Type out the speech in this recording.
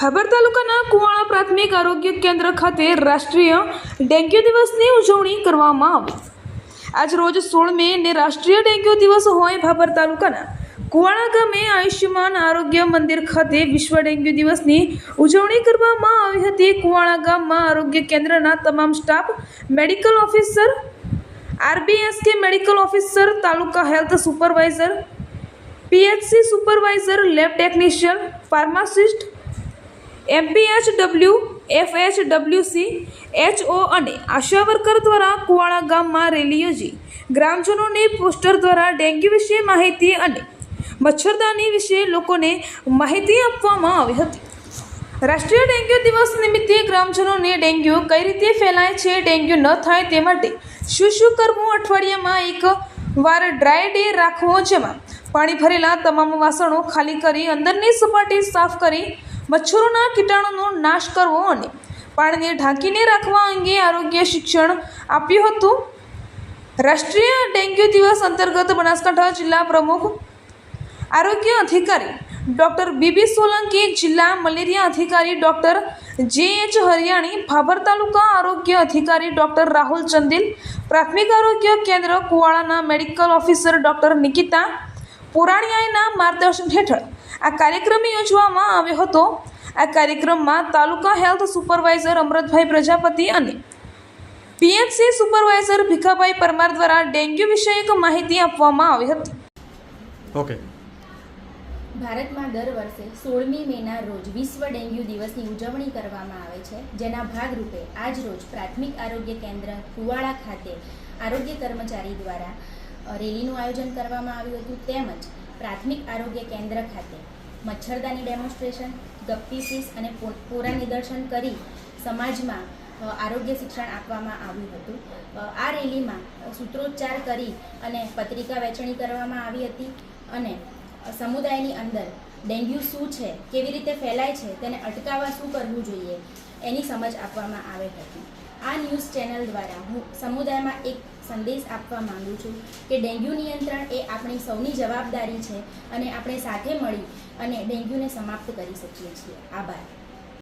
ભાભર તાલુકાના કુવાણા પ્રાથમિક આરોગ્ય કેન્દ્ર ખાતે રાષ્ટ્રીય ડેન્ગ્યુ દિવસની ઉજવણી કરવામાં આવી. આજ રોજ સોળ મે ને રાષ્ટ્રીય ડેન્ગ્યુ દિવસ હોય ભાભર તાલુકાના કુવાણા ગામે આયુષ્યમાન આરોગ્ય મંદિર ખાતે વિશ્વ ડેન્ગ્યુ દિવસની ઉજવણી કરવામાં આવી હતી. કુવાણા ગામમાં આરોગ્ય કેન્દ્રના તમામ staff, medical officer, RBSK medical officer, taluka health supervisor, PHC supervisor, lab technician, pharmacist MPHW FHWC, HO અને આશા વર્કર દ્વારા કુવાડા ગામમાં રેલી યોજી. ગ્રામજનોને પોસ્ટર દ્વારા ડેન્ગ્યુ વિશે માહિતી અને મચ્છરદાની વિશે લોકોને માહિતી આપવામાં આવી હતી. રાષ્ટ્રીય ડેન્ગ્યુ દિવસ નિમિત્તે ગ્રામજનોને ડેન્ગ્યુ કઈ રીતે ફેલાય છે, ડેન્ગ્યુ ન થાય તે માટે શું શું કરવું? અઠવાડિયામાં એક વાર ડ્રાય ડે રાખવો. જેમાં પાણી ભરેલા તમામ વાસણો ખાલી કરી અંદરની સપાટી સાફ કરી મચ્છરોના કીટાણુનો નાશ કરવો અને પાણીને ઢાંકીને રાખવા અંગે આરોગ્ય શિક્ષણ આપ્યું હતું. રાષ્ટ્રીય ડેન્ગ્યુ દિવસ અંતર્ગત બનાસકાંઠા જિલ્લા પ્રમુખ, આરોગ્ય અધિકારી ડૉક્ટર બીબી સોલંકી, જિલ્લા મલેરિયા અધિકારી ડૉક્ટર જે એચ હરિયાણી, ભાભર તાલુકા આરોગ્ય અધિકારી ડૉક્ટર રાહુલ ચંદિલ, પ્રાથમિક આરોગ્ય કેન્દ્ર કુવાડાના મેડિકલ ઓફિસર ડૉક્ટર નિકિતા, પુરાણીયાના માર્ગદર્શન હેઠળ આ કાર્યક્રમ યોજવામાં આવ્યો હતો. આ કાર્યક્રમમાં તાલુકા હેલ્થ સુપરવાઇઝર અમૃતભાઈ પ્રજાપતિ અને પીએચસી સુપરવાઇઝર ભીખાભાઈ પરમાર દ્વારા ડેન્ગ્યુ વિષયક માહિતી આપવામાં આવી હતી. ઓકે. ભારતમાં દર વર્ષે સોળમી મેના રોજ વિશ્વ ડેન્ગ્યુ દિવસની ઉજવણી કરવામાં આવે છે જેના ભાગરૂપે આજ રોજ પ્રાથમિક આરોગ્ય કેન્દ્ર કુવાડા ખાતે આરોગ્ય કર્મચારી દ્વારા રેલીનું આયોજન કરવામાં આવ્યું હતું. તેમજ પ્રાથમિક આરોગ્ય કેન્દ્ર ખાતે મચ્છરદાની ડેમોન્સ્ટ્રેશન ગપ્પી ફીસ અને પોરા નિદર્શન કરી સમાજમાં આરોગ્ય શિક્ષણ આપવામાં આવ્યું હતું. આ રેલીમાં સૂત્રોચ્ચાર કરી અને પત્રિકા વહેંચણી કરવામાં આવી હતી અને સમુદાયની અંદર ડેન્ગ્યુ શું છે, કેવી રીતે ફેલાય છે, તેને અટકાવવા શું કરવું જોઈએ, એની સમજ આપવામાં આવે હતી. આ ન્યૂઝ ચેનલ દ્વારા હું સમુદાયમાં એક સંદેશ આપવા માંગુ છું કે ડેન્ગ્યુ નિયંત્રણ એ આપણી સૌની જવાબદારી છે અને આપણે સાથે મળી અને ડેન્ગ્યુને સમાપ્ત કરી શકીએ છીએ. આભાર.